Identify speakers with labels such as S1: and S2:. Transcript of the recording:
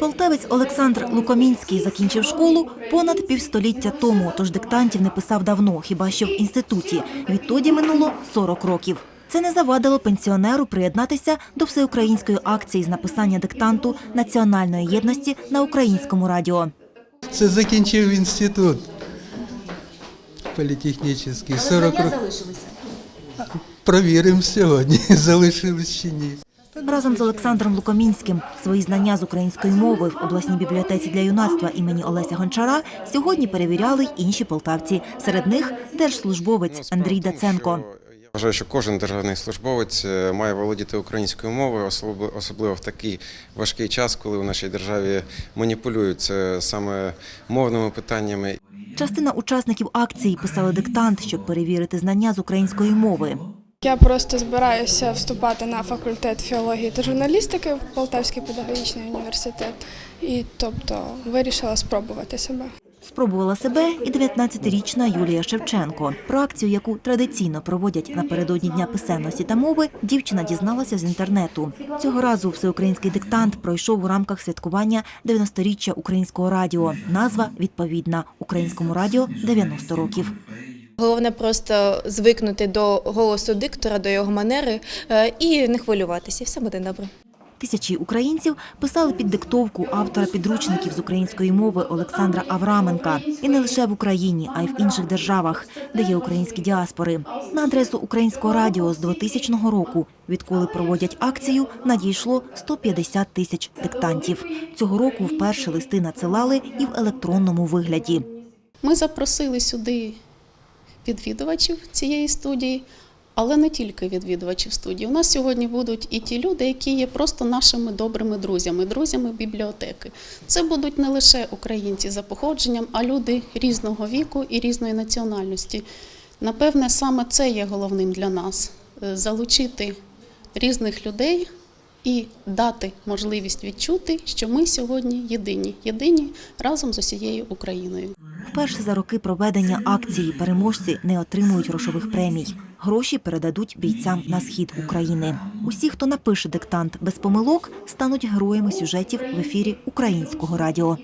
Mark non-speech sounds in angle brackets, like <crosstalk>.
S1: Полтавець Олександр Лукомінський закінчив школу понад півстоліття тому, тож диктантів не писав давно, хіба що в інституті. Відтоді минуло 40 років. Це не завадило пенсіонеру приєднатися до всеукраїнської акції з написання диктанту національної єдності на українському радіо.
S2: Це закінчив інститут політехнічний. 40 років. Провіримо сьогодні, <laughs> залишились чи ні.
S1: Разом з Олександром Лукомінським свої знання з української мови в обласній бібліотеці для юнацтва імені Олеся Гончара сьогодні перевіряли й інші полтавці. Серед них держслужбовець Андрій Даценко.
S3: Я вважаю, що кожен державний службовець е, має володіти українською мовою, особливо- в такий важкий час, коли у нашій державі маніпулюють саме мовними питаннями.
S1: Частина учасників акції писали диктант, щоб перевірити знання з української мови.
S4: Я просто збираюся вступати на факультет філології та журналістики в Полтавський педагогічний університет. І тобто вирішила спробувати себе.
S1: Спробувала себе і 19-річна Юлія Шевченко. Про акцію, яку традиційно проводять напередодні Дня писемності та мови, дівчина дізналася з інтернету. Цього разу всеукраїнський диктант пройшов у рамках святкування 90-річчя українського радіо. Назва відповідна українському радіо 90 років.
S5: Головне просто звикнути до голосу диктора, до його манери е, і не хвилюватися. і Все буде добре.
S1: Тисячі українців писали під диктовку автора підручників з української мови Олександра Авраменка. І не лише в Україні, а й в інших державах, де є українські діаспори. На адресу українського радіо з 2000 року, відколи проводять акцію, надійшло 150 тисяч диктантів. Цього року вперше листи надсилали і в електронному вигляді.
S6: Ми запросили сюди відвідувачів цієї студії, але не тільки відвідувачів студії. У нас сьогодні будуть і ті люди, які є просто нашими добрими друзями, друзями бібліотеки. Це будуть не лише українці за походженням, а люди різного віку і різної національності. Напевне, саме це є головним для нас е, залучити різних людей і дати можливість відчути, що ми сьогодні єдині, єдині разом з усією Україною.
S1: Вперше за роки проведення акції переможці не отримують грошових премій. Гроші передадуть бійцям на схід України. Усі, хто напише диктант без помилок, стануть героями сюжетів в ефірі українського радіо.